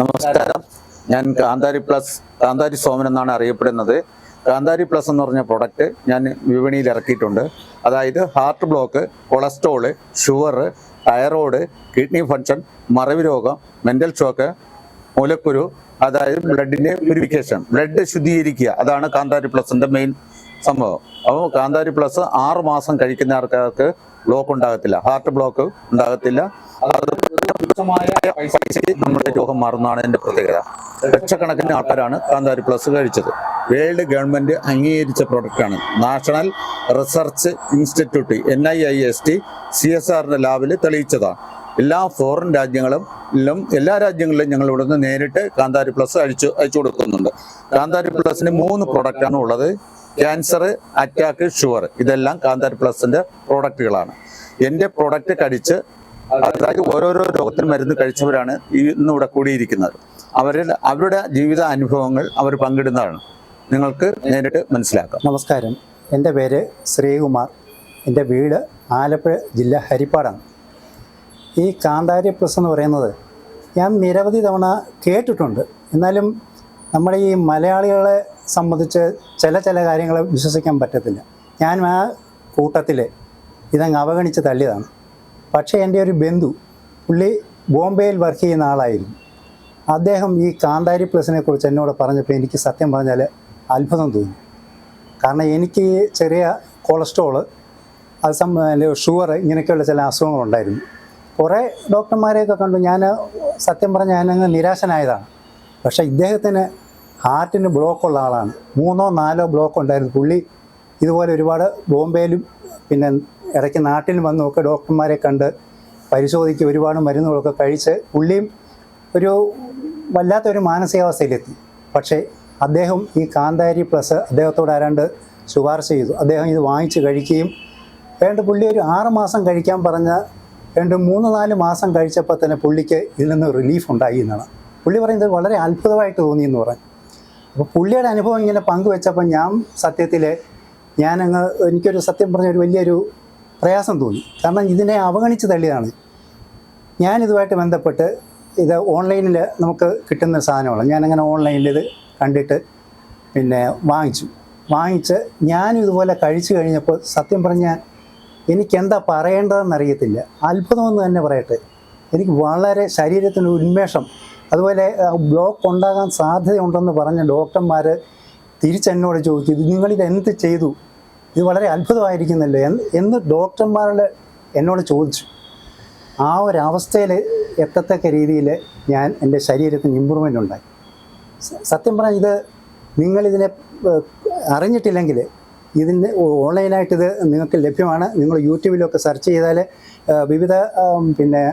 നമസ്കാരം. ഞാൻ കാന്താരി പ്ലസ് കാന്താരി സോമൻ എന്നാണ് അറിയപ്പെടുന്നത്. കാന്താരി പ്ലസ് എന്ന് പറഞ്ഞ പ്രൊഡക്റ്റ് ഞാൻ വിപണിയിൽ ഇറക്കിയിട്ടുണ്ട്. അതായത് heart block cholesterol sugar thyroid kidney function മറവി രോഗം മെന്റൽ ഷോക്ക് മൂലക്കുരു അതായത് ബ്ലഡിന്റെ പ്യൂരിഫിക്കേഷൻ ബ്ലഡ് ശുദ്ധീകരിക്കുക. അതാണ് കാന്താരി പ്ലസിന്റെ മെയിൻ സംഭവം. അപ്പോൾ കാന്താരി പ്ലസ് ആറ് മാസം കഴിക്കുന്ന ആൾക്കാർക്ക് ബ്ലോക്ക് ഉണ്ടാകത്തില്ല. ഹാർട്ട് ബ്ലോക്ക് ഉണ്ടാകത്തില്ല. അത് നമ്മുടെ രോഗം മാറുന്നതാണ് എന്റെ പ്രത്യേകത. ലക്ഷക്കണക്കിന് ആൾക്കാരാണ് കാന്താരി പ്ലസ് കഴിച്ചത്. വേൾഡ് ഗവൺമെന്റ് അംഗീകരിച്ച പ്രൊഡക്റ്റാണ് national research institute N I I S T C S ആറിന്റെ ലാബിൽ തെളിയിച്ചതാണ് എല്ലാ ഫോറിൻ രാജ്യങ്ങളും എല്ലാ രാജ്യങ്ങളിലും ഞങ്ങൾ ഇവിടുന്ന് നേരിട്ട് കാന്താരി പ്ലസ് അഴിച്ചു അയച്ചു കൊടുക്കുന്നുണ്ട്. കാന്താരി പ്ലസിന് മൂന്ന് പ്രൊഡക്റ്റാണ് ഉള്ളത്. ക്യാൻസർ അറ്റാക്ക് ഷുഗർ ഇതെല്ലാം കാന്താരി പ്ലസിന്റെ പ്രോഡക്റ്റുകളാണ് എന്റെ പ്രോഡക്റ്റ് കഴിച്ച് അതായത് ഓരോരോ രോഗത്തിന് മരുന്ന് കഴിച്ചവരാണ് ഈ ഇന്ന് കൂടിയിരിക്കുന്നത്. അവരിൽ അവരുടെ ജീവിത അനുഭവങ്ങൾ അവർ പങ്കിടുന്നതാണ്. നിങ്ങൾക്ക് നേരിട്ട് മനസ്സിലാക്കാം. നമസ്കാരം. എന്റെ പേര് ശ്രീകുമാർ. എന്റെ വീട് ആലപ്പുഴ ജില്ല ഹരിപ്പാടാണ്. ഈ കാന്താരി പ്ലസ് എന്ന് പറയുന്നത് ഞാൻ നിരവധി തവണ കേട്ടിട്ടുണ്ട്. എന്നാലും നമ്മുടെ ഈ മലയാളികളെ സംബന്ധിച്ച് ചില ചില കാര്യങ്ങളെ വിശ്വസിക്കാൻ പറ്റത്തില്ല. ഞാൻ ആ കൂട്ടത്തിൽ ഇതങ്ങ് അവഗണിച്ച് തള്ളിയതാണ് പക്ഷേ എന്റെ ഒരു ബന്ധു പുള്ളി ബോംബെയിൽ വർക്ക് ചെയ്യുന്ന ആളായിരുന്നു. അദ്ദേഹം ഈ കാന്താരി പ്ലസിനെ കുറിച്ച് എന്നോട് പറഞ്ഞപ്പോൾ എനിക്ക് സത്യം പറഞ്ഞാൽ അത്ഭുതം തോന്നി. കാരണം എനിക്ക് ചെറിയ കൊളസ്ട്രോൾ അത് സം ഷുഗർ ഇങ്ങനെയൊക്കെയുള്ള ചില അസുഖങ്ങളുണ്ടായിരുന്നു കുറേ ഡോക്ടർമാരെയൊക്കെ കണ്ടു. ഞാൻ സത്യം പറഞ്ഞാൽ ഞാനങ്ങ് നിരാശനായതാണ്. പക്ഷേ ഇദ്ദേഹത്തിന് ഹാർട്ടിന് ബ്ലോക്കുള്ള ആളാണ്. മൂന്നോ നാലോ ബ്ലോക്ക് ഉണ്ടായിരുന്നു പുള്ളി ഇതുപോലെ ഒരുപാട് ബോംബെയിലും പിന്നെ ഇടയ്ക്ക് നാട്ടിൽ വന്നുമൊക്കെ ഡോക്ടർമാരെ കണ്ട് പരിശോധിക്കുക ഒരുപാട് മരുന്നുകളൊക്കെ കഴിച്ച് പുള്ളിയും ഒരു വല്ലാത്തൊരു മാനസികാവസ്ഥയിലെത്തി. പക്ഷേ അദ്ദേഹം ഈ കാന്താരി പ്ലസ് അദ്ദേഹത്തോട് ആരാണ്ട് ശുപാർശ ചെയ്തു. അദ്ദേഹം ഇത് വാങ്ങിച്ച് കഴിക്കുകയും വേണ്ട പുള്ളി ഒരു ആറ് മാസം കഴിക്കാൻ പറഞ്ഞ രണ്ട് മൂന്ന് നാല് മാസം കഴിച്ചപ്പോൾ തന്നെ പുള്ളിക്ക് ഇതിൽ നിന്ന് റിലീഫ് ഉണ്ടായി എന്നാണ്. പുള്ളി പറയുന്നത് വളരെ അത്ഭുതമായിട്ട് തോന്നി എന്ന് പറഞ്ഞു. അപ്പോൾ പുള്ളിയുടെ അനുഭവം ഇങ്ങനെ പങ്കുവെച്ചപ്പോൾ ഞാൻ സത്യത്തിൽ ഞാനങ്ങ് എനിക്കൊരു സത്യം പറഞ്ഞ ഒരു വലിയൊരു പ്രയാസം തോന്നി. കാരണം ഇതിനെ അവഗണിച്ച് തള്ളിയതാണ്. ഞാനിതുമായിട്ട് ബന്ധപ്പെട്ട് ഇത് ഓൺലൈനിൽ നമുക്ക് കിട്ടുന്ന സാധനമാണ്. ഞാനങ്ങനെ ഓൺലൈനിൽ ഇത് കണ്ടിട്ട് പിന്നെ വാങ്ങിച്ചു. വാങ്ങിച്ച് ഞാനും ഇതുപോലെ കഴിച്ചു കഴിഞ്ഞപ്പോൾ സത്യം പറഞ്ഞാൽ എനിക്കെന്താ പറയേണ്ടതെന്ന് അറിയത്തില്ല. അത്ഭുതമെന്ന് തന്നെ പറയട്ടെ. എനിക്ക് വളരെ ശരീരത്തിന് ഉന്മേഷം. അതുപോലെ ബ്ലോക്ക് ഉണ്ടാകാൻ സാധ്യതയുണ്ടെന്ന് പറഞ്ഞ ഡോക്ടർമാർ തിരിച്ചെന്നോട് ചോദിച്ചു ഇത് നിങ്ങളിത് എന്ത് ചെയ്തു? ഇത് വളരെ അത്ഭുതമായിരിക്കുന്നല്ലോ എന്ന് ഡോക്ടർമാരുടെ എന്നോട് ചോദിച്ചു. ആ ഒരവസ്ഥയിൽ എത്തത്തക്ക രീതിയിൽ ഞാൻ എന്റെ ശരീരത്തിന് ഇമ്പ്രൂവ്മെന്റ് ഉണ്ടായി. സത്യം പറഞ്ഞാൽ ഇത് നിങ്ങളിതിനെ അറിഞ്ഞിട്ടില്ലെങ്കിൽ ഇതിന്റെ ഓൺലൈനായിട്ട് ഇത് നിങ്ങൾക്ക് ലഭ്യമാണ്. നിങ്ങൾ യൂട്യൂബിലൊക്കെ സെർച്ച് ചെയ്താൽ വിവിധ പിന്നെ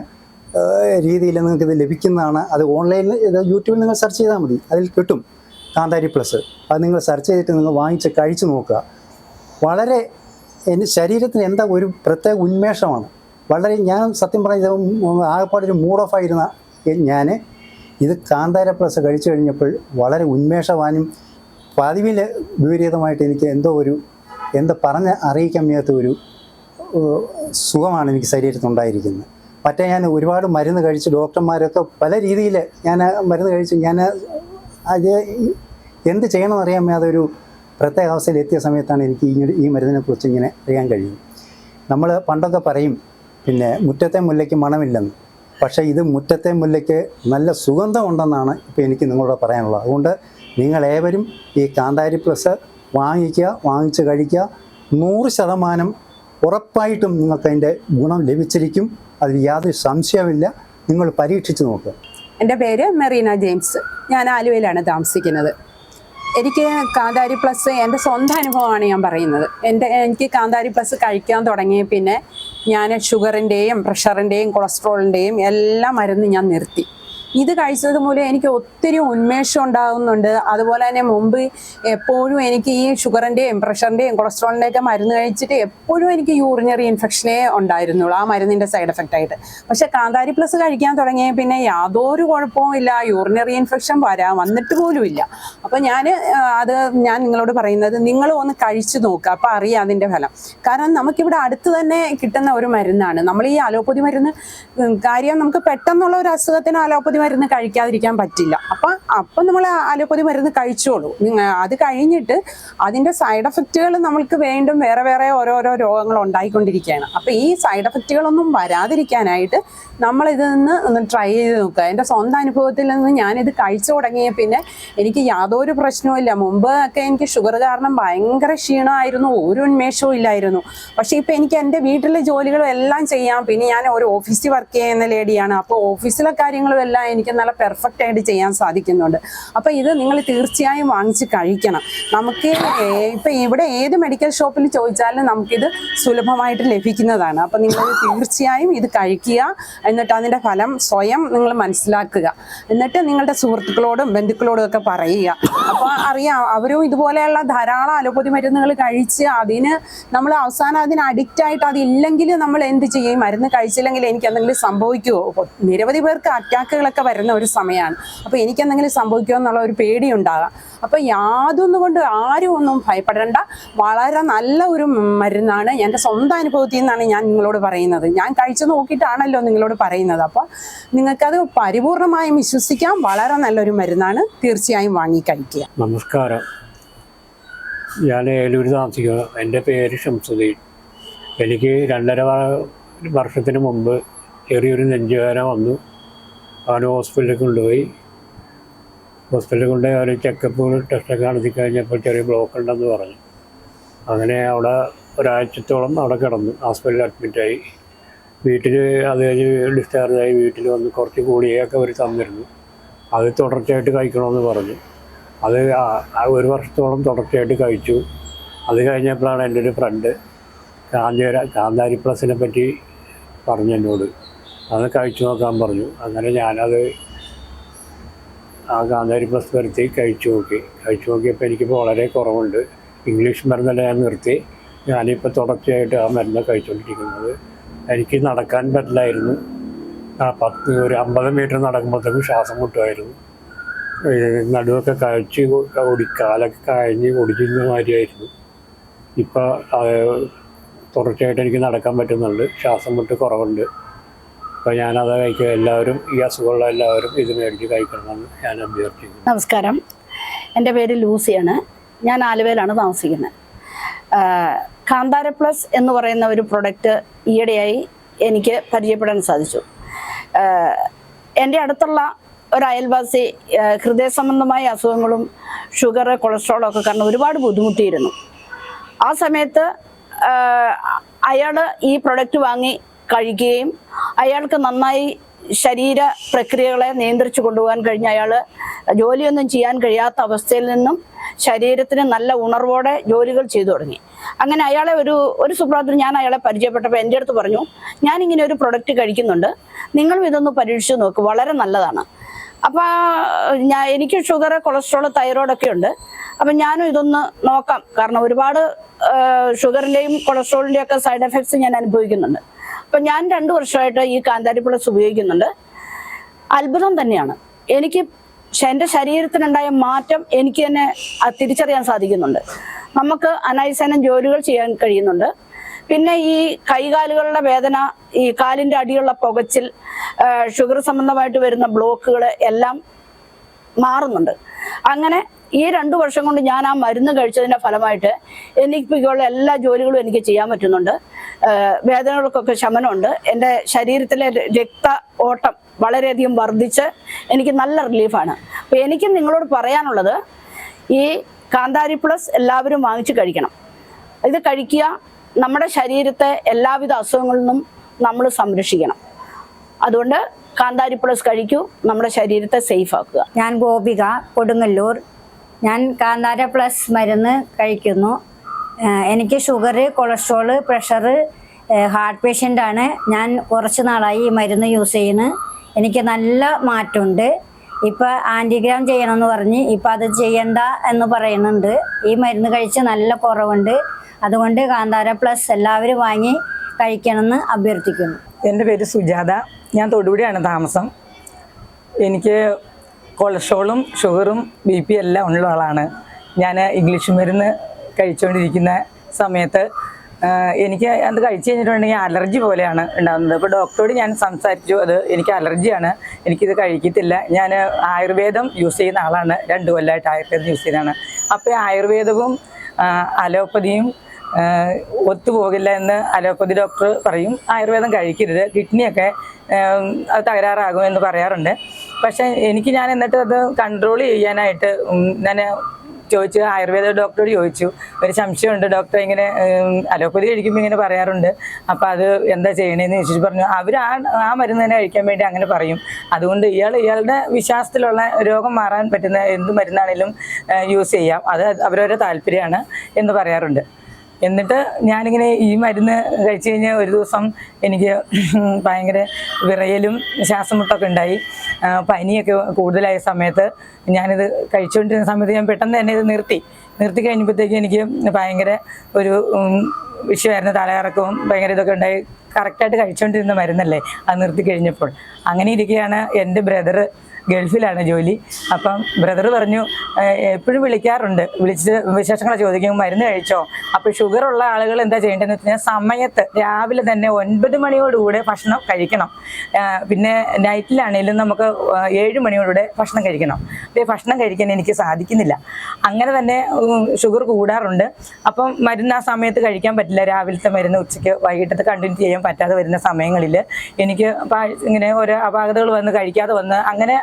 രീതിയിൽ നിങ്ങൾക്ക് ഇത് ലഭിക്കുന്നതാണ്. അത് ഓൺലൈനിൽ ഇത് യൂട്യൂബിൽ നിങ്ങൾ സെർച്ച് ചെയ്താൽ മതി. അതിൽ കിട്ടും. കാന്താരി പ്ലസ്. അത് നിങ്ങൾ സെർച്ച് ചെയ്തിട്ട് നിങ്ങൾ വാങ്ങിച്ച് കഴിച്ച് നോക്കുക. വളരെ എന്റെ ശരീരത്തിന് എന്താ ഒരു പ്രത്യേക ഉന്മേഷമാണ്. വളരെ ഞാൻ സത്യം പറഞ്ഞ ആകെപ്പാടൊരു മൂഡ് ഓഫ് ആയിരുന്ന ഞാൻ ഇത് കാന്താര പ്ലസ് കഴിച്ചു കഴിഞ്ഞപ്പോൾ വളരെ ഉന്മേഷവാനും പതിവിൽ വിപരീതമായിട്ട് എനിക്ക് എന്തോ ഒരു എന്താ പറഞ്ഞ് അറിയിക്കാൻ വയ്യാത്ത ഒരു സുഖമാണ് എനിക്ക് ശരീരത്തിനുണ്ടായിരിക്കുന്നത് മറ്റേ ഞാൻ ഒരുപാട് മരുന്ന് കഴിച്ച് ഡോക്ടർമാരൊക്കെ പല രീതിയിൽ ഞാൻ മരുന്ന് കഴിച്ച് ഞാൻ അത് എന്ത് ചെയ്യണമെന്ന് അറിയാൻ വയ്യാതെ ഒരു പ്രത്യേക അവസ്ഥയിൽ എത്തിയ സമയത്താണ് എനിക്ക് ഈ ഈ മരുന്നിനെ കുറിച്ച് ഇങ്ങനെ അറിയാൻ കഴിയും നമ്മൾ പണ്ടൊക്കെ പറയും പിന്നെ മുറ്റത്തെ മുല്ലയ്ക്ക് മണമില്ലെന്ന്. പക്ഷേ ഇത് മുറ്റത്തെ മുല്ലയ്ക്ക് നല്ല സുഗന്ധമുണ്ടെന്നാണ് ഇപ്പോൾ എനിക്ക് നിങ്ങളോട് പറയാനുള്ളത്. അതുകൊണ്ട് നിങ്ങൾ ഏവരും ഈ കാന്താരി പ്ലസ് വാങ്ങിക്കുക വാങ്ങിച്ച് കഴിക്കുക. നൂറ് ശതമാനം ഉറപ്പായിട്ടും നിങ്ങൾക്ക് അതിന്റെ ഗുണം ലഭിച്ചിരിക്കും. അതിൽ യാതൊരു സംശയമില്ല നിങ്ങൾ പരീക്ഷിച്ച് നോക്കുക. എന്റെ പേര് മെറീന ജെയിംസ്. ഞാൻ ആലുവയിലാണ് താമസിക്കുന്നത്. എനിക്ക് കാന്താരി പ്ലസ് എന്റെ സ്വന്തം അനുഭവമാണ് ഞാൻ പറയുന്നത്. എന്റെ എനിക്ക് കാന്താരി പ്ലസ് കഴിക്കാൻ തുടങ്ങിയ പിന്നെ ഞാൻ ഷുഗറിന്റെയും പ്രഷറിന്റെയും കൊളസ്ട്രോളിന്റെയും എല്ലാ മരുന്നും ഞാൻ നിർത്തി. ഇത് കഴിച്ചത് മൂലം എനിക്ക് ഒത്തിരി ഉന്മേഷം ഉണ്ടാകുന്നുണ്ട് അതുപോലെ തന്നെ മുമ്പ് എപ്പോഴും എനിക്ക് ഈ ഷുഗറിന്റെയും പ്രഷറിന്റെയും കൊളസ്ട്രോളിന്റെയൊക്കെ മരുന്ന് കഴിച്ചിട്ട് എപ്പോഴും എനിക്ക് യൂറിനറി ഇൻഫെക്ഷനേ ഉണ്ടായിരുന്നുള്ളൂ ആ മരുന്നിന്റെ സൈഡ് എഫക്റ്റ് ആയിട്ട്. പക്ഷേ കാന്താരി പ്ലസ് കഴിക്കാൻ തുടങ്ങിയ പിന്നെ യാതൊരു കുഴപ്പവും ഇല്ല യൂറിനറി ഇൻഫെക്ഷൻ വരാൻ വന്നിട്ട് പോലും ഇല്ല. അപ്പോൾ ഞാൻ അത് ഞാൻ നിങ്ങളോട് പറയുന്നത് നിങ്ങൾ ഒന്ന് കഴിച്ചു നോക്കുക അപ്പോൾ അറിയാം അതിന്റെ ഫലം. കാരണം നമുക്കിവിടെ അടുത്ത് തന്നെ കിട്ടുന്ന ഒരു മരുന്നാണ്. നമ്മൾ ഈ അലോപ്പതി മരുന്ന് കാര്യം നമുക്ക് പെട്ടെന്നുള്ള ഒരു അസുഖത്തിന് അലോപ്പതി മരുന്ന് കഴിക്കാതിരിക്കാൻ പറ്റില്ല. അപ്പം അപ്പം നമ്മൾ അലോപ്പതി മരുന്ന് കഴിച്ചോളൂ. അത് കഴിഞ്ഞിട്ട് അതിന്റെ സൈഡ് എഫക്റ്റുകൾ നമ്മൾക്ക് വീണ്ടും വേറെ വേറെ ഓരോരോ രോഗങ്ങൾ ഉണ്ടായിക്കൊണ്ടിരിക്കുകയാണ്. അപ്പം ഈ സൈഡ് എഫക്റ്റുകളൊന്നും വരാതിരിക്കാനായിട്ട് നമ്മൾ ഇതിൽ നിന്ന് ഒന്ന് ട്രൈ ചെയ്ത് നോക്കുക. എന്റെ സ്വന്തം അനുഭവത്തിൽ നിന്ന് ഞാൻ ഇത് കഴിച്ചു തുടങ്ങിയ പിന്നെ എനിക്ക് യാതൊരു പ്രശ്നവും ഇല്ല. മുമ്പ് ഒക്കെ എനിക്ക് ഷുഗർ കാരണം ഭയങ്കര ക്ഷീണമായിരുന്നു. ഒരു ഉന്മേഷവും ഇല്ലായിരുന്നു. പക്ഷേ ഇപ്പം എനിക്ക് എന്റെ വീട്ടിലെ ജോലികളും എല്ലാം ചെയ്യാം. പിന്നെ ഞാൻ ഒരു ഓഫീസിൽ വർക്ക് ചെയ്യുന്ന ലേഡിയാണ്. അപ്പോൾ ഓഫീസിലെ കാര്യങ്ങളും എല്ലാം എനിക്ക് നല്ല പെർഫെക്റ്റ് ആയിട്ട് ചെയ്യാൻ സാധിക്കുന്നുണ്ട്. അപ്പോൾ ഇത് നിങ്ങൾ തീർച്ചയായും വാങ്ങിച്ച് കഴിക്കണം. നമുക്ക് ഇപ്പൊ ഇവിടെ ഏത് മെഡിക്കൽ ഷോപ്പിൽ ചോദിച്ചാലും നമുക്കിത് സുലഭമായിട്ട് ലഭിക്കുന്നതാണ്. അപ്പോൾ നിങ്ങൾ തീർച്ചയായും ഇത് കഴിക്കുക. എന്നിട്ട് അതിന്റെ ഫലം സ്വയം നിങ്ങൾ മനസ്സിലാക്കുക. എന്നിട്ട് നിങ്ങളുടെ സുഹൃത്തുക്കളോടും ബന്ധുക്കളോടും ഒക്കെ പറയുക. അപ്പോൾ അറിയാം അവരും ഇതുപോലെയുള്ള ധാരാളം അലോപ്പതി മരുന്നുകൾ കഴിച്ച് അതിന് നമ്മൾ അവസാനം അതിന് അഡിക്റ്റ് ആയിട്ട് അതില്ലെങ്കിൽ നമ്മൾ എന്ത് ചെയ്യും? മരുന്ന് കഴിച്ചില്ലെങ്കിൽ എനിക്ക് എന്തെങ്കിലും സംഭവിക്കുമോ നിരവധി പേർക്ക് അറ്റാക്കുകളൊക്കെ വരുന്ന ഒരു സമയമാണ്. അപ്പോൾ എനിക്ക് എന്തെങ്കിലും സംഭവിക്കുമോ എന്നുള്ള ഒരു പേടി ഉണ്ടാകാം അപ്പോൾ യാതൊന്നും കൊണ്ട് ആരും ഒന്നും ഭയപ്പെടേണ്ട. വളരെ നല്ല ഒരു മരുന്നാണ്. എന്റെ സ്വന്തം അനുഭവത്തിൽ നിന്നാണ് ഞാൻ നിങ്ങളോട് പറയുന്നത്. ഞാൻ കഴിച്ചു നോക്കിയിട്ടാണല്ലോ നിങ്ങളോട് പറയുന്നത്. അപ്പോൾ നിങ്ങൾക്കത് പരിപൂർണമായും വിശ്വസിക്കാം. വളരെ നല്ലൊരു മരുന്നാണ്. തീർച്ചയായും വാങ്ങി കഴിക്കുക. നമസ്കാരം. ഞാൻ ഏലൂർ താമസിക്കുന്നു. എന്റെ പേര് ഷംസുദ്ദീൻ. എനിക്ക് രണ്ടര വർഷത്തിന് മുമ്പ് ചെറിയൊരു നെഞ്ചുവേദന വന്നു. അവൻ ഹോസ്പിറ്റലിൽ കൊണ്ടുപോയി. ഹോസ്പിറ്റലിൽ കൊണ്ടുപോയി അവർ ചെക്കപ്പുകൾ ടെസ്റ്റൊക്കെ നടത്തി കഴിഞ്ഞപ്പോൾ ചെറിയ ബ്ലോക്ക് ഉണ്ടെന്ന് പറഞ്ഞു. അങ്ങനെ അവിടെ ഒരാഴ്ചത്തോളം അവിടെ കിടന്നു. ഹോസ്പിറ്റലിൽ അഡ്മിറ്റായി വീട്ടിൽ അത് കഴിഞ്ഞ് ഡിസ്ചാർജായി വീട്ടിൽ വന്ന് കുറച്ച് ഗുളികയൊക്കെ അവർ തന്നിരുന്നു. അത് തുടർച്ചയായിട്ട് കഴിക്കണമെന്ന് പറഞ്ഞു. അത് ഒരു വർഷത്തോളം തുടർച്ചയായിട്ട് കഴിച്ചു. അത് കഴിഞ്ഞപ്പോഴാണ് എന്റെ ഒരു ഫ്രണ്ട് കാഞ്ചേര കാന്താരി പ്ലസിനെ പറ്റി പറഞ്ഞു എന്നോട്. അത് കഴിച്ചു നോക്കാൻ പറഞ്ഞു. അങ്ങനെ ഞാനത് ആ കാന്താരി പ്ലസ് വരുത്തി കഴിച്ചു നോക്കി. കഴിച്ചു നോക്കിയപ്പോൾ എനിക്കിപ്പോൾ വളരെ കുറവുണ്ട്. ഇംഗ്ലീഷ് മരുന്നല്ല ഞാൻ നിർത്തി. ഞാനിപ്പോൾ തുടർച്ചയായിട്ട് ആ മരുന്ന് കഴിച്ചുകൊണ്ടിരിക്കുന്നത് എനിക്ക് നടക്കാൻ പറ്റില്ലായിരുന്നു. ആ പത്ത് ഒരു അമ്പത് മീറ്റർ നടക്കുമ്പോഴത്തേക്കും ശ്വാസം മുട്ടുമായിരുന്നു. നടുവൊക്കെ കഴിച്ച് ഓടി കാലൊക്കെ കഴിഞ്ഞ് ഒടിക്കുന്ന മാതിരിയായിരുന്നു. ഇപ്പോൾ തുടർച്ചയായിട്ട് എനിക്ക് നടക്കാൻ പറ്റുന്നുണ്ട്. ശ്വാസം മുട്ട് കുറവുണ്ട്. അപ്പോൾ ഞാനത് കഴിക്കുക എല്ലാവരും ഈ അസുഖമുള്ള എല്ലാവരും ഇത് മേടിച്ച് കഴിക്കണമെന്ന് ഞാൻ അഭ്യർത്ഥിക്കുന്നു. നമസ്കാരം. എന്റെ പേര് ലൂസിയാണ്. ഞാൻ ആലുവയിലാണ് താമസിക്കുന്നത്. കാന്താര പ്ലസ് എന്ന് പറയുന്ന ഒരു പ്രൊഡക്റ്റ് ഈയിടെയായി എനിക്ക് പരിചയപ്പെടാൻ സാധിച്ചു. എന്റെ അടുത്തുള്ള ഒരു അയൽവാസി ഹൃദയ സംബന്ധമായ അസുഖങ്ങളും ഷുഗർ കൊളസ്ട്രോളും ഒക്കെ കാരണം ഒരുപാട് ബുദ്ധിമുട്ടിയിരുന്നു. ആ സമയത്ത് അയാൾ ഈ പ്രൊഡക്റ്റ് വാങ്ങി കഴിക്കുകയും അയാൾക്ക് നന്നായി ശരീര പ്രക്രിയകളെ നിയന്ത്രിച്ചു കൊണ്ടുപോകാൻ കഴിഞ്ഞ അയാൾ ജോലിയൊന്നും ചെയ്യാൻ കഴിയാത്ത അവസ്ഥയിൽ നിന്നും ശരീരത്തിന് നല്ല ഉണർവോടെ ജോലികൾ ചെയ്തു തുടങ്ങി. അങ്ങനെ അയാളെ ഒരു ഒരു സുപ്രാത്തിൽ ഞാൻ അയാളെ പരിചയപ്പെട്ടപ്പോൾ എന്റെ അടുത്ത് പറഞ്ഞു ഞാനിങ്ങനെ ഒരു പ്രൊഡക്റ്റ് കഴിക്കുന്നുണ്ട്. നിങ്ങളും ഇതൊന്ന് പരീക്ഷിച്ച് നോക്ക്. വളരെ നല്ലതാണ്. അപ്പോൾ ഞാൻ എനിക്ക് ഷുഗർ കൊളസ്ട്രോൾ തൈറോയിഡൊക്കെ ഉണ്ട്. അപ്പം ഞാനും ഇതൊന്ന് നോക്കാം. കാരണം ഒരുപാട് ഷുഗറിന്റെയും കൊളസ്ട്രോളിന്റെയും ഒക്കെ സൈഡ് എഫക്ട്സ് ഞാൻ അനുഭവിക്കുന്നുണ്ട്. അപ്പം ഞാൻ രണ്ട് വർഷമായിട്ട് ഈ കാന്താരി പ്ലസ് ഉപയോഗിക്കുന്നുണ്ട്. അത്ഭുതം തന്നെയാണ്. എനിക്ക് എന്റെ ശരീരത്തിനുണ്ടായ മാറ്റം എനിക്ക് തന്നെ തിരിച്ചറിയാൻ സാധിക്കുന്നുണ്ട്. നമുക്ക് അനൈസനം ജോലികൾ ചെയ്യാൻ കഴിയുന്നുണ്ട്. പിന്നെ ഈ കൈകാലുകളുടെ വേദന ഈ കാലിന്റെ അടിയുള്ള പുകച്ചിൽ ഷുഗർ സംബന്ധമായിട്ട് വരുന്ന ബ്ലോക്കുകൾ എല്ലാം മാറുന്നുണ്ട്. അങ്ങനെ ഈ രണ്ടു വർഷം കൊണ്ട് ഞാൻ ആ മരുന്ന് കഴിച്ചതിന്റെ ഫലമായിട്ട് എനിക്കുള്ള എല്ലാ ജോലികളും എനിക്ക് ചെയ്യാൻ പറ്റുന്നുണ്ട്. വേദനകൾക്കൊക്കെ ശമനമുണ്ട്. എന്റെ ശരീരത്തിലെ രക്ത ഓട്ടം വളരെയധികം വർദ്ധിച്ച് എനിക്ക് നല്ല റിലീഫാണ്. അപ്പോൾ എനിക്കും നിങ്ങളോട് പറയാനുള്ളത് ഈ കാന്താരി പ്ലസ് എല്ലാവരും വാങ്ങിച്ചു കഴിക്കണം. ഇത് കഴിക്കുക നമ്മുടെ ശരീരത്തെ എല്ലാവിധ അസുഖങ്ങളിൽ നിന്നും നമ്മൾ സംരക്ഷിക്കണം. അതുകൊണ്ട് കാന്താരി പ്ലസ് കഴിക്കൂ നമ്മുടെ ശരീരത്തെ സേഫ് ആക്കുക. ഞാൻ ഗോപിക കൊടുങ്ങല്ലൂർ. ഞാൻ കാന്താര പ്ലസ് മരുന്ന് കഴിക്കുന്നു. എനിക്ക് ഷുഗർ കൊളസ്ട്രോൾ പ്രഷർ ഹാർട്ട് പേഷ്യന്റാണ് ഞാൻ കുറച്ച് നാളായി ഈ മരുന്ന് യൂസ് ചെയ്യുന്നു. എനിക്ക് നല്ല മാറ്റമുണ്ട്. ഇപ്പോൾ ആന്റിഗ്രാം ചെയ്യണമെന്ന് പറഞ്ഞ് ഇപ്പം അത് ചെയ്യണ്ട എന്ന് പറയുന്നുണ്ട്. ഈ മരുന്ന് കഴിച്ച് നല്ല കുറവുണ്ട്. അതുകൊണ്ട് കാന്താര പ്ലസ് എല്ലാവരും വാങ്ങി കഴിക്കണമെന്ന് അഭ്യർത്ഥിക്കുന്നു. എന്റെ പേര് സുജാത. ഞാൻ തൊടുപുഴയാണ് താമസം. എനിക്ക് കൊളസ്ട്രോളും ഷുഗറും ബി പി എല്ലാം ഉള്ള ആളാണ്. ഞാൻ ഇംഗ്ലീഷ് മരുന്ന് കഴിച്ചുകൊണ്ടിരിക്കുന്ന സമയത്ത് എനിക്ക് അത് കഴിച്ചു കഴിഞ്ഞിട്ടുണ്ടെങ്കിൽ അലർജി പോലെയാണ് ഉണ്ടാകുന്നത്. അപ്പോൾ ഡോക്ടറോട് ഞാൻ സംസാരിച്ചു അത് എനിക്ക് അലർജിയാണ് എനിക്കിത് കഴിക്കത്തില്ല. ഞാൻ ആയുർവേദം യൂസ് ചെയ്യുന്ന ആളാണ് രണ്ടു കൊല്ലമായിട്ട് ആയുർവേദം യൂസ് ചെയ്യുന്നതാണ്. അപ്പോൾ ആയുർവേദവും അലോപ്പതിയും ഒത്തുപോകില്ല എന്ന് അലോപ്പതി ഡോക്ടർ പറയും. ആയുർവേദം കഴിക്കരുത് കിഡ്നിയൊക്കെ അത് എന്ന് പറയാറുണ്ട്. പക്ഷേ എനിക്ക് ഞാൻ എന്നിട്ട് അത് കൺട്രോൾ ചെയ്യാനായിട്ട് ഞാൻ ചോദിച്ചു ആയുർവേദ ഡോക്ടറോട് ചോദിച്ചു. ഒരു സംശയമുണ്ട്. ഡോക്ടർ ഇങ്ങനെ അലോപ്പതി കഴിക്കുമ്പോൾ ഇങ്ങനെ പറയാറുണ്ട്. അപ്പോൾ അത് എന്താ ചെയ്യണേന്ന് ചോദിച്ചു. പറഞ്ഞു അവർ ആ ആ മരുന്ന് തന്നെ കഴിക്കാൻ വേണ്ടി അങ്ങനെ പറയും. അതുകൊണ്ട് ഇയാൾ ഇയാളുടെ വിശ്വാസത്തിലുള്ള രോഗം മാറാൻ പറ്റുന്ന എന്ത് മരുന്നാണെങ്കിലും യൂസ് ചെയ്യാം. അത് അവരവരുടെ താല്പര്യമാണ് എന്ന് പറയാറുണ്ട്. എന്നിട്ട് ഞാനിങ്ങനെ ഈ മരുന്ന് കഴിച്ചു കഴിഞ്ഞാൽ ഒരു ദിവസം എനിക്ക് ഭയങ്കര വിറയലും ശ്വാസമുട്ടൊക്കെ ഉണ്ടായി. പനിയൊക്കെ കൂടുതലായ സമയത്ത് ഞാനിത് കഴിച്ചുകൊണ്ടിരുന്ന സമയത്ത് ഞാൻ പെട്ടെന്ന് തന്നെ ഇത് നിർത്തി. നിർത്തി കഴിഞ്ഞപ്പോഴത്തേക്ക് എനിക്ക് ഭയങ്കര ഒരു വിഷയമായിരുന്നു. തലകറക്കവും ഭയങ്കര ഇതൊക്കെ ഉണ്ടായി. കറക്റ്റായിട്ട് കഴിച്ചുകൊണ്ടിരുന്ന മരുന്നല്ലേ അത് നിർത്തി കഴിഞ്ഞപ്പോൾ. അങ്ങനെ ഇരിക്കുകയാണ് എന്റെ ബ്രദർ ഗൾഫിലാണ് ജോലി. അപ്പം ബ്രദർ പറഞ്ഞു എപ്പോഴും വിളിക്കാറുണ്ട്. വിളിച്ച് വിശേഷങ്ങൾ ചോദിക്കും മരുന്ന് കഴിച്ചോ? അപ്പോൾ ഷുഗർ ഉള്ള ആളുകൾ എന്താ ചെയ്യേണ്ടതെന്ന് വെച്ച് കഴിഞ്ഞാൽ സമയത്ത് രാവിലെ തന്നെ ഒൻപത് മണിയോടുകൂടെ ഭക്ഷണം കഴിക്കണം. പിന്നെ നൈറ്റിലാണെങ്കിലും നമുക്ക് ഏഴ് മണിയോടുകൂടെ ഭക്ഷണം കഴിക്കണം. അപ്പോൾ ഭക്ഷണം കഴിക്കാൻ എനിക്ക് സാധിക്കുന്നില്ല. അങ്ങനെ തന്നെ ഷുഗർ കൂടാറുണ്ട്. അപ്പം മരുന്ന് ആ സമയത്ത് കഴിക്കാൻ പറ്റില്ല. രാവിലത്തെ മരുന്ന് ഉച്ചയ്ക്ക് വൈകിട്ടത്തെ കണ്ടിന്യൂ ചെയ്യാൻ പറ്റാതെ വരുന്ന സമയങ്ങളിൽ എനിക്ക് ഇങ്ങനെ ഓരോ അപാകതകൾ വന്ന് കഴിക്കാതെ വന്ന് അങ്ങനെ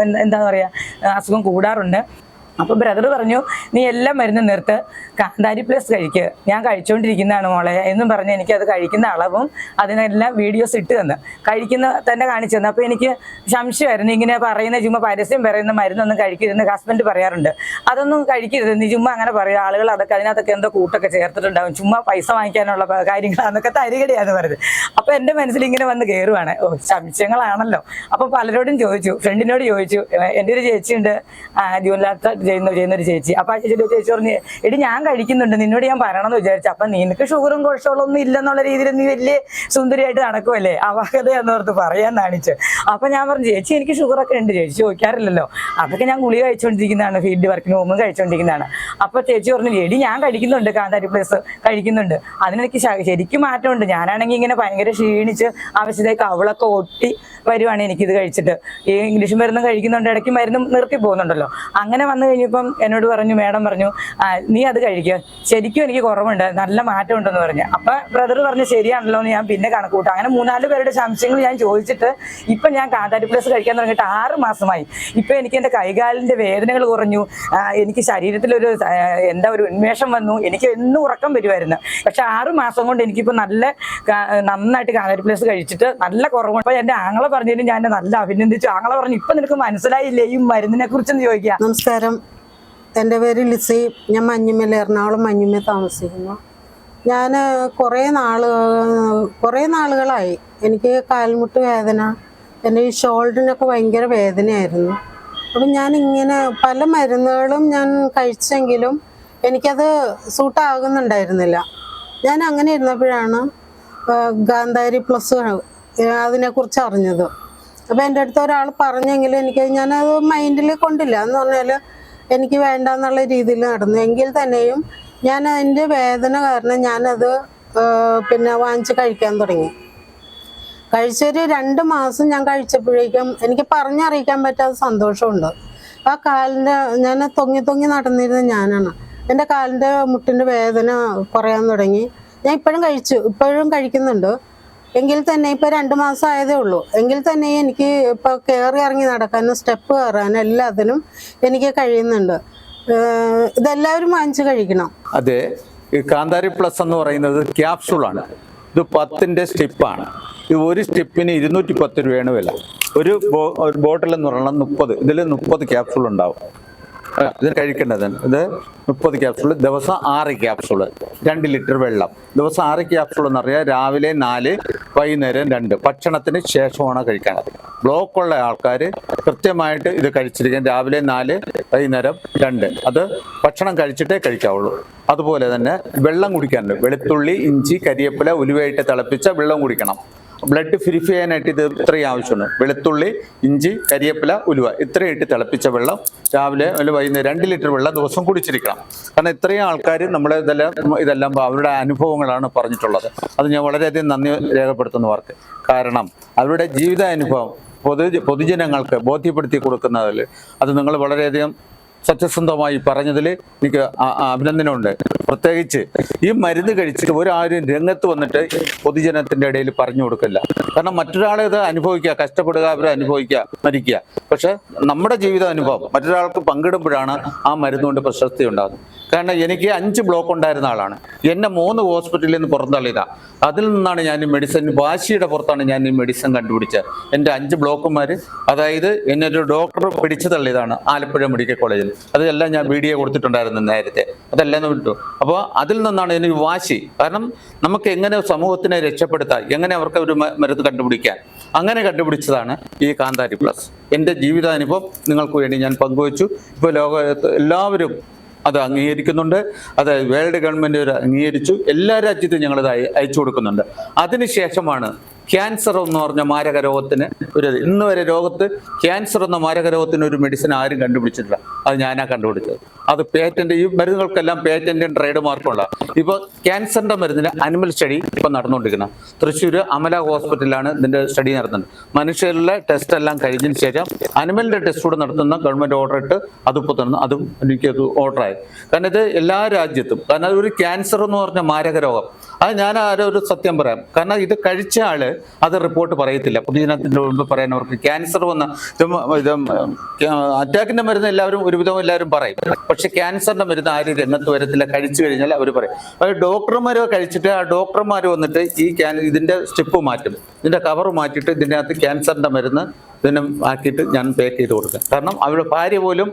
എന്ത- പറയുക അസുഖം കൂടാറുണ്ട്. അപ്പോൾ ബ്രദർ പറഞ്ഞു നീ എല്ലാം മരുന്ന് നിർത്ത്. കാന്താരി പ്ലസ് കഴിക്ക്. ഞാൻ കഴിച്ചുകൊണ്ടിരിക്കുന്നതാണ് മോളെ. എന്നും പറഞ്ഞ് അത് കഴിക്കുന്ന അളവും അതിനെല്ലാം വീഡിയോസ് ഇട്ട് തന്ന്. കഴിക്കുന്ന തന്നെ കാണിച്ചു തന്നു. അപ്പോൾ എനിക്ക് സംശയമായിരുന്നു. ഇങ്ങനെ പറയുന്ന ചുമ്മാ പരസ്യം പറയുന്ന മരുന്നൊന്നും കഴിക്കരുതെന്ന് ഹസ്ബൻഡ് പറയാറുണ്ട്. അതൊന്നും കഴിക്കരുത്. നീ ചുമ്മാ അങ്ങനെ പറയും. ആളുകൾ അതൊക്കെ അതിനകത്തൊക്കെ എന്തോ കൂട്ടൊക്കെ ചേർത്തിട്ടുണ്ടാവും. ചുമ്മാ പൈസ വാങ്ങിക്കാനുള്ള കാര്യങ്ങളാന്നൊക്കെ തരികടിയാന്ന് പറയുന്നത് അപ്പോൾ എന്റെ മനസ്സിൽ ഇങ്ങനെ വന്ന് കയറുവാണ് ഓ സംശയങ്ങളാണല്ലോ. അപ്പോൾ പലരോടും ചോദിച്ചു. ഫ്രണ്ടിനോട് ചോദിച്ചു. "ഏ, എന്റെ ഒരു ചേച്ചിയുണ്ട്. ജൂനിലാത്ത ചെയ്യുന്ന ചെയ്യുന്ന ഒരു ചേച്ചി. അപ്പൊ ആ ചേച്ചി ചേച്ചി പറഞ്ഞു എടി ഞാൻ കഴിക്കുന്നുണ്ട് നിന്നോട് ഞാൻ പറയണമെന്ന് വിചാരിച്ചു. അപ്പൊ നിനക്ക് ഷുഗറും കൊളസ്ട്രോളും ഒന്നും ഇല്ലെന്നുള്ള രീതിയിൽ നീ വലിയ സുന്ദരിയായിട്ട് നടക്കുമല്ലേ അവാഹത എന്നോർത്ത് പറയാൻ കാണിച്ചു അപ്പം ഞാൻ പറഞ്ഞു ചേച്ചി എനിക്ക് ഷുഗർ ഒക്കെ ഉണ്ട്. ചേച്ചി ചോദിക്കാറില്ലല്ലോ. അതൊക്കെ ഞാൻ ഗുളിക കഴിച്ചുകൊണ്ടിരിക്കുന്നതാണ് ഫീൽഡ് വർക്കിന് പോകുമ്പോൾ കഴിച്ചുകൊണ്ടിരിക്കുന്നതാണ് അപ്പൊ ചേച്ചി പറഞ്ഞു എടി ഞാൻ കഴിക്കുന്നുണ്ട് കാന്താരി പ്ലസ് കഴിക്കുന്നുണ്ട്. അതിനെനിക്ക് ശരിക്കും മാറ്റമുണ്ട്. ഞാനാണെങ്കിൽ ഇങ്ങനെ ഭയങ്കര ക്ഷീണിച്ച് ആവശ്യത്തേക്ക് അവളൊക്കെ ഒട്ടി വരുവാണ് എനിക്കിത് കഴിച്ചിട്ട്. ഈ ഇംഗ്ലീഷ് മരുന്നും കഴിക്കുന്നുണ്ട് ഇടയ്ക്ക് മരുന്ന് നിർത്തി പോകുന്നുണ്ടല്ലോ. അങ്ങനെ വന്നു കഴിഞ്ഞപ്പം എന്നോട് പറഞ്ഞു മേഡം പറഞ്ഞു നീ അത് കഴിക്കുക ശരിക്കും എനിക്ക് കുറവുണ്ട് നല്ല മാറ്റം ഉണ്ടെന്ന് പറഞ്ഞു. അപ്പൊ ബ്രദർ പറഞ്ഞു ശരിയാണല്ലോ എന്ന് ഞാൻ പിന്നെ കണക്കൂട്ടാം അങ്ങനെ മൂന്നാൽ പേരുടെ സംശയങ്ങൾ ഞാൻ ചോദിച്ചിട്ട് ഇപ്പം ഞാൻ കാന്താരി പ്ലസ് കഴിക്കാൻ തുടങ്ങിയിട്ട് ആറ് മാസമായി. ഇപ്പം എനിക്ക് എന്റെ കൈകാലിന്റെ വേദനകൾ കുറഞ്ഞു. എനിക്ക് ശരീരത്തിലൊരു എന്താ ഒരു ഉന്മേഷം വന്നു. എനിക്ക് എന്നും ഉറക്കം വരുമായിരുന്നു പക്ഷെ ആറ് മാസം കൊണ്ട് എനിക്കിപ്പോൾ നല്ല നന്നായിട്ട് കാന്താരി പ്ലസ് കഴിച്ചിട്ട് നല്ല കുറവുണ്ട്. അപ്പോൾ എന്റെ ആങ്ങളെ പറഞ്ഞതിന് ഞാൻ നല്ല അഭിനന്ദിച്ചു. ആങ്ങളെ പറഞ്ഞു ഇപ്പം നിനക്ക് മനസ്സിലായില്ലേ ഈ മരുന്നിനെ കുറിച്ചെന്ന് ചോദിക്കുക നമസ്കാരം. എന്റെ പേര് ലിസി. ഞാൻ മഞ്ഞുമല എറണാകുളം മഞ്ഞുമ താമസിക്കുന്നു. ഞാൻ കുറേ നാൾ കുറേ നാളുകളായി. എനിക്ക് കാൽമുട്ട് വേദന എന്റെ ഈ ഷോൾഡറിനൊക്കെ ഭയങ്കര വേദനയായിരുന്നു. അപ്പം ഞാൻ ഇങ്ങനെ പല മരുന്നുകളും ഞാൻ കഴിച്ചെങ്കിലും എനിക്കത് സൂട്ടാകുന്നുണ്ടായിരുന്നില്ല. ഞാൻ അങ്ങനെ ഇരുന്നപ്പോഴാണ് ഗാന്ധാരി പ്ലസ് അതിനെക്കുറിച്ച് അറിഞ്ഞത്. അപ്പോൾ എന്റെ അടുത്ത് ഒരാൾ പറഞ്ഞെങ്കിലും എനിക്ക് ഞാനത് മൈൻഡിൽ കൊണ്ടില്ല. എന്ന് പറഞ്ഞാൽ എനിക്ക് വേണ്ട എന്നുള്ള രീതിയിൽ നടന്നു. എങ്കിൽ തന്നെയും ഞാൻ അതിന്റെ വേദന കാരണം ഞാനത് പിന്നെ വാങ്ങിച്ച് കഴിക്കാൻ തുടങ്ങി. കഴിച്ചൊരു രണ്ട് മാസം ഞാൻ കഴിച്ചപ്പോഴേക്കും എനിക്ക് പറഞ്ഞറിയിക്കാൻ പറ്റാത്ത സന്തോഷമുണ്ട്. ആ കാലിന്റെ ഞാൻ തൊങ്ങി തൊങ്ങി നടന്നിരുന്ന ഞാനാണ്. എന്റെ കാലിന്റെ മുട്ടിന്റെ വേദന കുറയാൻ തുടങ്ങി. ഞാൻ ഇപ്പോഴും കഴിച്ചു ഇപ്പോഴും കഴിക്കുന്നുണ്ട്. എങ്കിൽ തന്നെ ഇപ്പോൾ രണ്ട് മാസം ആയതേ ഉള്ളൂ. എങ്കിൽ തന്നെ എനിക്ക് ഇപ്പോൾ കയറി ഇറങ്ങി നടക്കാനും സ്റ്റെപ്പ് കയറാനും എല്ലാത്തിനും എനിക്ക് കഴിയുന്നുണ്ട്. ഇതെല്ലാവരും വാങ്ങിച്ച് കഴിക്കണം. അതെ കാന്താരി പ്ലസ് എന്ന് പറയുന്നത് ക്യാപ്സൂളാണ് ഇത് പത്തിന്റെ സ്റ്റിപ്പാണ്. ഇത് ഒരു സ്റ്റിപ്പിന് ഇരുന്നൂറ്റി പത്ത് രൂപയാണ് വില. ഒരു ബോട്ടിൽ എന്ന് പറയുന്നത് മുപ്പത് ഇതിൽ മുപ്പത് ക്യാപ്സൂൾ ഉണ്ടാവും. ഇത് കഴിക്കേണ്ടത്. ഇത് മുപ്പത് ക്യാപ്സൂൾ ദിവസം ആറ് ക്യാപ്സൂൾ രണ്ട് ലിറ്റർ വെള്ളം. ദിവസം ആറ് ക്യാപ്സൂൾ എന്ന് പറഞ്ഞാൽ രാവിലെ നാല് വൈകുന്നേരം രണ്ട്. ഭക്ഷണത്തിന് ശേഷമാണ് കഴിക്കേണ്ടത് ബ്ലോക്കുള്ള ആൾക്കാർ കൃത്യമായിട്ട് ഇത് കഴിച്ചിരിക്കാൻ രാവിലെ നാല് വൈകുന്നേരം രണ്ട്. അത് ഭക്ഷണം കഴിച്ചിട്ടേ കഴിക്കാവുള്ളൂ. അതുപോലെ തന്നെ വെള്ളം കുടിക്കാനുണ്ട്. വെളുത്തുള്ളി ഇഞ്ചി കരിയേപ്പില ഉലുവയിട്ട് തിളപ്പിച്ച വെള്ളം കുടിക്കണം. ബ്ലഡ് പ്യൂരിഫൈ ചെയ്യാനായിട്ട് ഇത് ഇത്രയും ആവശ്യമാണ്. വെളുത്തുള്ളി ഇഞ്ചി കരിയേപ്പില ഉലുവ ഇത്രയും ഇട്ട് തിളപ്പിച്ച വെള്ളം രാവിലെ അല്ലെങ്കിൽ വൈകുന്നേരം രണ്ട് ലിറ്റർ വെള്ളം ദിവസം കുടിച്ചിരിക്കണം. കാരണം ഇത്രയും ആൾക്കാർ നമ്മളെ ഇതെല്ലാം ഇതെല്ലാം അവരുടെ അനുഭവങ്ങളാണ് പറഞ്ഞിട്ടുള്ളത്. അത് ഞാൻ വളരെയധികം നന്ദി രേഖപ്പെടുത്തുന്നവർക്ക് കാരണം അവരുടെ ജീവിതാനുഭവം പൊതു പൊതുജനങ്ങൾക്ക് ബോധ്യപ്പെടുത്തി കൊടുക്കുന്നതിൽ അത് നിങ്ങൾ വളരെയധികം സത്യസന്ധമായി പറഞ്ഞതിൽ എനിക്ക് അഭിനന്ദനമുണ്ട്. പ്രത്യേകിച്ച് ഈ മരുന്ന് കഴിച്ചിട്ട് ഒരാരും രംഗത്ത് വന്നിട്ട് പൊതുജനത്തിന്റെ ഇടയിൽ പറഞ്ഞു കൊടുക്കില്ല. കാരണം മറ്റൊരാളെ ഇത് അനുഭവിക്കുക കഷ്ടപ്പെടുക അവരെ അനുഭവിക്കുക മരിക്കുക. പക്ഷെ നമ്മുടെ ജീവിത അനുഭവം മറ്റൊരാൾക്ക് പങ്കിടുമ്പോഴാണ് ആ മരുന്നുകൊണ്ട് പ്രശസ്തി ഉണ്ടാകുന്നത്. കാരണം എനിക്ക് അഞ്ച് ബ്ലോക്ക് ഉണ്ടായിരുന്ന ആളാണ്. എന്നെ മൂന്ന് ഹോസ്പിറ്റലിൽ നിന്ന് പുറന്തള്ളിയതാ. അതിൽ നിന്നാണ് ഞാൻ ഈ മെഡിസിൻ വാശിയുടെ പുറത്താണ് ഞാൻ ഈ മെഡിസിൻ കണ്ടുപിടിച്ചത്. എന്റെ അഞ്ച് ബ്ലോക്കുമാർ അതായത് എന്നെ ഒരു ഡോക്ടർ പിടിച്ചു തള്ളിയതാണ് ആലപ്പുഴ മെഡിക്കൽ കോളേജിൽ. അതെല്ലാം ഞാൻ വീഡിയോ കൊടുത്തിട്ടുണ്ടായിരുന്നു നേരത്തെ. അതെല്ലാം വിട്ടു. അപ്പോൾ അതിൽ നിന്നാണ് എനിക്ക് വാശി. കാരണം നമുക്ക് എങ്ങനെ സമൂഹത്തിനെ രക്ഷപ്പെടുത്താം എങ്ങനെ അവർക്ക് ഒരു മരുന്ന് കണ്ടുപിടിക്കാൻ അങ്ങനെ കണ്ടുപിടിച്ചതാണ് ഈ കാന്താരി പ്ലസ്. എന്റെ ജീവിതാനുഭവം നിങ്ങൾക്ക് വേണ്ടി ഞാൻ പങ്കുവച്ചു. ഇപ്പോൾ ലോകത്ത് എല്ലാവരും അത് അംഗീകരിക്കുന്നുണ്ട്. അത് വേൾഡ് ഗവൺമെന്റ് അംഗീകരിച്ചു. എല്ലാ രാജ്യത്തും ഞങ്ങളത് അയ- അയച്ചു കൊടുക്കുന്നുണ്ട്. അതിനുശേഷമാണ് ക്യാൻസർ എന്ന് പറഞ്ഞ മാരക രോഗത്തിന് ഒരു ഇന്ന് വരെ രോഗത്ത് ക്യാൻസർ എന്ന മാരക രോഗത്തിന് ഒരു മെഡിസിൻ ആരും കണ്ടുപിടിച്ചിട്ടില്ല. അത് ഞാനാ കണ്ടുപിടിച്ചത്. അത് പേറ്റന്റ് ഈ മരുന്നുകൾക്കെല്ലാം പേറ്റന്റും ട്രേഡ് മാർക്കുള്ള ഇപ്പോൾ ക്യാൻസറിന്റെ മരുന്നിന് അനിമൽ സ്റ്റഡി ഇപ്പം നടന്നുകൊണ്ടിരിക്കുന്നത് തൃശ്ശൂർ അമല ഹോസ്പിറ്റലിലാണ് ഇതിന്റെ സ്റ്റഡി നടത്തുന്നത്. മനുഷ്യരിലെ ടെസ്റ്റ് എല്ലാം കഴിഞ്ഞതിന് ശേഷം അനിമലിന്റെ ടെസ്റ്റ് കൂടെ നടത്തുന്ന ഗവൺമെന്റ് ഓർഡർ ഇട്ട് അതിപ്പോൾ തന്നെ. അതും എനിക്കത് ആയി. കാരണം ഇത് എല്ലാ രാജ്യത്തും കാരണം ഒരു ക്യാൻസർ എന്ന് പറഞ്ഞ മാരക രോഗം. അത് ഞാൻ ഒരു സത്യം പറയാം. കാരണം ഇത് കഴിച്ച ആൾ അത് റിപ്പോർട്ട് പറയത്തില്ല. പൊതുജനത്തിന്റെ മുമ്പ് പറയാനവർക്ക് ക്യാൻസർ വന്ന അറ്റാക്കിന്റെ മരുന്ന് എല്ലാവരും ഒരുവിധം എല്ലാവരും പറയും. പക്ഷെ ക്യാൻസറിന്റെ മരുന്ന് ആരും രംഗത്ത് വരത്തില്ല. കഴിച്ചു കഴിഞ്ഞാൽ അവർ പറയും. അത് ഡോക്ടർമാർ കഴിച്ചിട്ട് ആ ഡോക്ടർമാർ വന്നിട്ട് ഈ ക്യാൻ ഇതിന്റെ സ്റ്റെപ്പ് മാറ്റും. ഇതിന്റെ കവർ മാറ്റിയിട്ട് ഇതിന്റെ അകത്ത് ക്യാൻസറിന്റെ മരുന്ന് ഇതിനെ ആക്കിയിട്ട് ഞാൻ പാക്ക് ചെയ്ത് കൊടുക്കാം. കാരണം അവരുടെ ഭാര്യ പോലും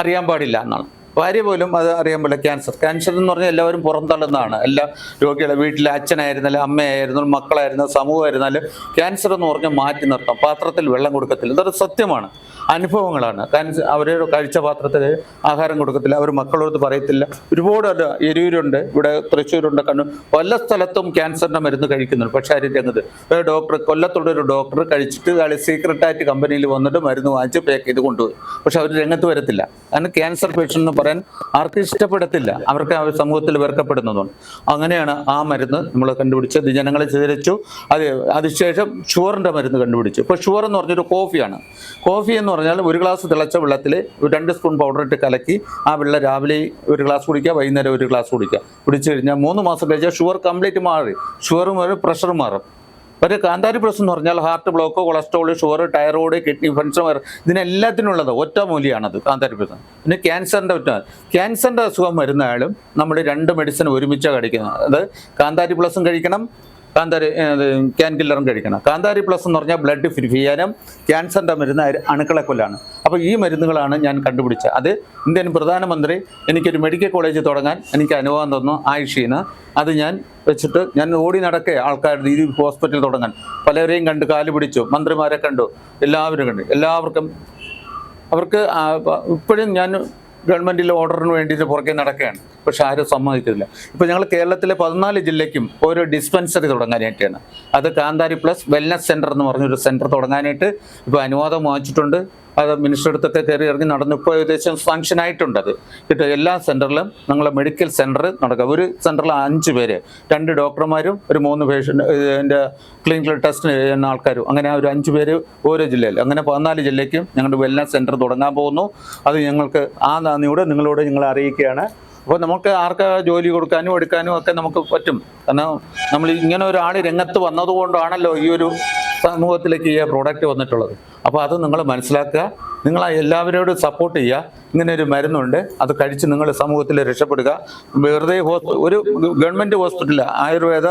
അറിയാൻ പാടില്ല എന്നാണ്. ഭാര്യ പോലും അത് അറിയാൻ പാടില്ല ക്യാൻസർ ക്യാൻസർ എന്ന് പറഞ്ഞാൽ എല്ലാവരും പുറന്തള്ളുന്നതാണ് എല്ലാ രോഗികളെ വീട്ടിലെ അച്ഛനായിരുന്നാലും അമ്മയായിരുന്നാലും മക്കളായിരുന്നാലും സമൂഹമായിരുന്നാലും ക്യാൻസർ എന്ന് പറഞ്ഞാൽ മാറ്റി നിർത്താം പാത്രത്തിൽ വെള്ളം കൊടുക്കത്തില്ല. ഇതൊരു സത്യമാണ്. അനുഭവങ്ങളാണ്. കാരണം അവർ കഴിച്ച പാത്രത്തിൽ ആഹാരം കൊടുക്കത്തില്ല. അവർ മക്കളോട് പറയത്തില്ല. ഒരുപാട് എരിവരുണ്ട് ഇവിടെ തൃശ്ശൂരുണ്ട് കണ്ണൂർ. പല സ്ഥലത്തും ക്യാൻസറിന്റെ മരുന്ന് കഴിക്കുന്നുണ്ട്. പക്ഷേ ആരും രംഗത്ത് ഒരു ഡോക്ടർ കൊല്ലത്തുള്ള ഒരു ഡോക്ടർ കഴിച്ചിട്ട് അയാൾ സീക്രട്ടായിട്ട് കമ്പനിയിൽ വന്നിട്ട് മരുന്ന് വാങ്ങിച്ച് പാക്ക് ചെയ്ത് കൊണ്ടുപോയി. പക്ഷെ അവർ രംഗത്ത് വരത്തില്ല. കാരണം ക്യാൻസർ പേഷ്യന്റ് എന്ന് പറയാൻ ആർക്കും ഇഷ്ടപ്പെടത്തില്ല. അവർക്ക് അവർ സമൂഹത്തിൽ വെറുക്കപ്പെടുന്നതുകൊണ്ട്. അങ്ങനെയാണ് ആ മരുന്ന് നമ്മൾ കണ്ടുപിടിച്ചത്. ജനങ്ങളെ ചിതരിച്ചു അത് അതിനുശേഷം ഷുഗറിന്റെ മരുന്ന് കണ്ടുപിടിച്ചു. ഇപ്പോൾ ഷുഗർ എന്ന് പറഞ്ഞൊരു കോഫിയാണ് കോഫി എന്ന് പറഞ്ഞാൽ ഒരു ഗ്ലാസ് തിളച്ച വെള്ളത്തിൽ രണ്ട് സ്പൂൺ പൗഡർ ഇട്ട് കലക്കി ആ വെള്ളം രാവിലെ ഒരു ഗ്ലാസ് കുടിക്കുക വൈകുന്നേരം ഒരു ഗ്ലാസ് കുടിക്കുക. കുടിച്ചു കഴിഞ്ഞാൽ മൂന്ന് മാസം കഴിച്ചാൽ ഷുഗർ കംപ്ലീറ്റ് മാറി. ഷുഗർ മാറി പ്രഷർ മാറും. ഒരു കാന്താരി പ്രശ്നം എന്ന് പറഞ്ഞാൽ heart block cholesterol sugar thyroid kidney function ഇതിനെല്ലാത്തിനുള്ളത് ഒറ്റ മൂലിയാണത് കാന്താരി പ്രശ്നം പിന്നെ ക്യാൻസറിന്റെ ഒറ്റ ക്യാൻസറിന്റെ അസുഖം വരുന്നയാളും നമ്മൾ രണ്ട് മെഡിസിൻ ഒരുമിച്ചാണ് കഴിക്കുന്നത്. അത് കാന്താരി പ്ലസും കഴിക്കണം കാന്താരി ക്യാൻ കില്ലറും കഴിക്കണം. കാന്താരി പ്ലസ് എന്ന് പറഞ്ഞാൽ ബ്ലഡ് പ്യൂരിഫൈ ചെയ്യാനും ക്യാൻസറിന്റെ മരുന്ന് അണുക്കളെ കൊല്ലാണ്. അപ്പോൾ ഈ മരുന്നുകളാണ് ഞാൻ കണ്ടുപിടിച്ചത്. അത് ഇന്ത്യൻ പ്രധാനമന്ത്രി എനിക്കൊരു മെഡിക്കൽ കോളേജ് തുടങ്ങാൻ എനിക്ക് അനുഭവം തന്നു ആയിഷീന്ന്. അത് ഞാൻ വെച്ചിട്ട് ഞാൻ ഓടി നടക്കേ ആൾക്കാരുടെ ഈ ഹോസ്പിറ്റൽ തുടങ്ങാൻ. പലരെയും കണ്ട് കാൽ പിടിച്ചു. മന്ത്രിമാരെ കണ്ടു. എല്ലാവരും കണ്ടു. എല്ലാവർക്കും അവർക്ക് ഇപ്പോഴും ഞാൻ ഗവൺമെന്റിലെ ഓർഡറിന് വേണ്ടിയിട്ട് പുറകെ നടക്കുകയാണ്. പക്ഷെ ആരും സമ്മതിക്കുന്നില്ല ഇപ്പോൾ ഞങ്ങൾ കേരളത്തിലെ പതിനാല് ജില്ലയ്ക്കും ഒരു ഡിസ്പെൻസറി തുടങ്ങാനായിട്ടാണ്. അത് കാന്താരി പ്ലസ് വെൽനസ് സെന്റർ എന്ന് പറഞ്ഞൊരു സെന്റർ തുടങ്ങാനായിട്ട് ഇപ്പോൾ അനുവാദം വാങ്ങിച്ചിട്ടുണ്ട്. അത് മിനിസ്റ്റർ അടുത്തൊക്കെ കയറി ഇറങ്ങി നടന്നു ഇപ്പോൾ ഏകദേശം സാങ്ഷൻ ആയിട്ടുണ്ട് അത് കിട്ടും എല്ലാ സെന്ററിലും ഞങ്ങളെ മെഡിക്കൽ സെന്റർ നടക്കുക. ഒരു സെന്ററിൽ അഞ്ച് പേര്. രണ്ട് ഡോക്ടർമാരും ഒരു മൂന്ന് പേഷ്യന്റ് എന്റെ ക്ലിനിക്കൽ ടെസ്റ്റ് ചെയ്യുന്ന ആൾക്കാരും. അങ്ങനെ ഒരു അഞ്ച് പേര് ഓരോ ജില്ലയിൽ. അങ്ങനെ പതിനാല് ജില്ലയ്ക്കും ഞങ്ങളുടെ വെൽനസ് സെന്റർ തുടങ്ങാൻ പോകുന്നു. അത് ഞങ്ങൾക്ക് ആ നന്ദിയോടെ നിങ്ങളോട് ഞങ്ങൾ അറിയിക്കുകയാണ്. അപ്പോൾ നമുക്ക് ആർക്ക് ജോലി കൊടുക്കാനും എടുക്കാനും ഒക്കെ നമുക്ക് പറ്റും. കാരണം നമ്മൾ ഇങ്ങനെ ഒരാൾ രംഗത്ത് വന്നതുകൊണ്ടാണല്ലോ ഈ ഒരു സമൂഹത്തിലേക്ക് ഈ പ്രോഡക്റ്റ് വന്നിട്ടുള്ളത്. അപ്പോൾ അത് നിങ്ങൾ മനസ്സിലാക്കുക. നിങ്ങൾ എല്ലാവരോടും സപ്പോർട്ട് ചെയ്യുക. ഇങ്ങനെ ഒരു മരുന്നുണ്ട്. അത് കഴിച്ച് നിങ്ങൾ സമൂഹത്തിൽ രക്ഷപ്പെടുക. വെറുതെ ഒരു ഗവൺമെന്റ് ഹോസ്പിറ്റലിൽ ആയുർവേദ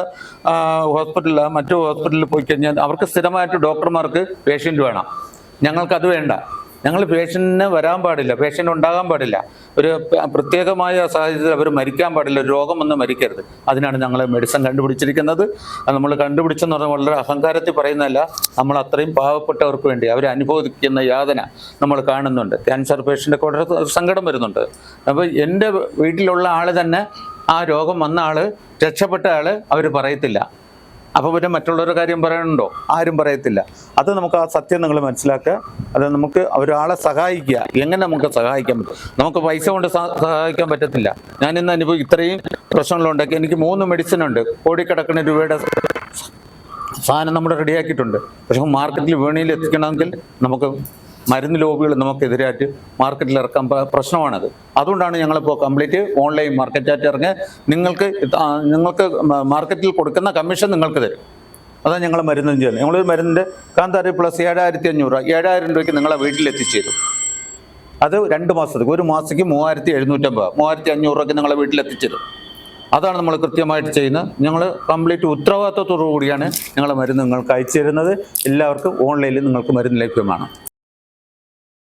ഹോസ്പിറ്റലിൽ മറ്റു ഹോസ്പിറ്റലിൽ പോയി കഴിഞ്ഞാൽ അവർക്ക് സ്ഥിരമായിട്ട് ഡോക്ടർമാർക്ക് പേഷ്യന്റ് വേണം. ഞങ്ങൾക്കത് വേണ്ട. ഞങ്ങൾ പേഷ്യന്റിന് വരാൻ പാടില്ല പേഷ്യന്റ് ഉണ്ടാകാൻ പാടില്ല. ഒരു പ്രത്യേകമായ സാഹചര്യത്തിൽ അവർ മരിക്കാൻ പാടില്ല ഒരു രോഗം വന്ന് മരിക്കരുത്. അതിനാണ് ഞങ്ങൾ മെഡിസിൻ കണ്ടുപിടിച്ചിരിക്കുന്നത്. നമ്മൾ കണ്ടുപിടിച്ചെന്ന് പറഞ്ഞാൽ വളരെ അഹങ്കാരത്തിൽ പറയുന്നതല്ല നമ്മൾ അത്രയും പാവപ്പെട്ടവർക്ക് വേണ്ടി അവർ അനുഭവിക്കുന്ന യാതന നമ്മൾ കാണുന്നുണ്ട്. ക്യാൻസർ പേഷ്യന്റൊക്കെ വളരെ സങ്കടം വരുന്നുണ്ട്. അപ്പോൾ എന്റെ വീട്ടിലുള്ള ആൾ തന്നെ ആ രോഗം വന്ന ആൾ രക്ഷപ്പെട്ട ആൾ അവർ പറയത്തില്ല. അപ്പോൾ പിന്നെ മറ്റുള്ളവരുടെ കാര്യം പറയാനുണ്ടോ? ആരും പറയത്തില്ല. അത് നമുക്ക് ആ സത്യം നിങ്ങൾ മനസ്സിലാക്കുക. അത് നമുക്ക് ഒരാളെ സഹായിക്കുക. എങ്ങനെ നമുക്ക് സഹായിക്കാൻ പറ്റും? നമുക്ക് പൈസ കൊണ്ട് സഹായിക്കാൻ പറ്റത്തില്ല. ഞാൻ ഇന്ന് അനുഭവം ഇത്രയും പ്രശ്നങ്ങളുണ്ടാക്കി എനിക്ക് മൂന്ന് മെഡിസിൻ ഉണ്ട്. കോടിക്കണക്കിന് രൂപയുടെ സാധനം നമ്മൾ റെഡിയാക്കിയിട്ടുണ്ട് പക്ഷെ മാർക്കറ്റിൽ വേണിയിൽ എത്തിക്കണമെങ്കിൽ നമുക്ക് മരുന്ന് ലോബികൾ നമുക്കെതിരായിട്ട് മാർക്കറ്റിൽ ഇറക്കാൻ പ്രശ്നമാണത്. അതുകൊണ്ടാണ് ഞങ്ങളിപ്പോൾ കംപ്ലീറ്റ് ഓൺലൈൻ മാർക്കറ്റായിട്ട് ഇറങ്ങി. നിങ്ങൾക്ക് നിങ്ങൾക്ക് മാർക്കറ്റിൽ കൊടുക്കുന്ന കമ്മീഷൻ നിങ്ങൾക്ക് തരും. അതാണ് ഞങ്ങൾ മരുന്നും ചെയ്യുന്നത്. ഞങ്ങളൊരു മരുന്നിന്റെ കാന്താരി പ്ലസ് ഏഴായിരത്തി അഞ്ഞൂറ് രൂപ. ഏഴായിരം രൂപയ്ക്ക് നിങ്ങളെ വീട്ടിൽ എത്തിച്ചേരും അത് രണ്ട് മാസത്തേക്ക് ഒരു മാസത്തേക്ക് മൂവായിരത്തി എഴുന്നൂറ്റമ്പത് മൂവായിരത്തി അഞ്ഞൂറ് രൂപയ്ക്ക് നിങ്ങളെ വീട്ടിലെത്തിച്ചത് അതാണ് നമ്മൾ കൃത്യമായിട്ട് ചെയ്യുന്നത്. ഞങ്ങൾ കംപ്ലീറ്റ് ഉത്തരവാദിത്വത്തോടു കൂടിയാണ് ഞങ്ങളെ മരുന്ന് നിങ്ങൾക്ക് അയച്ചു തരുന്നത്. എല്ലാവർക്കും ഓൺലൈനിൽ നിങ്ങൾക്ക് മരുന്ന് ലഭ്യമാണ്.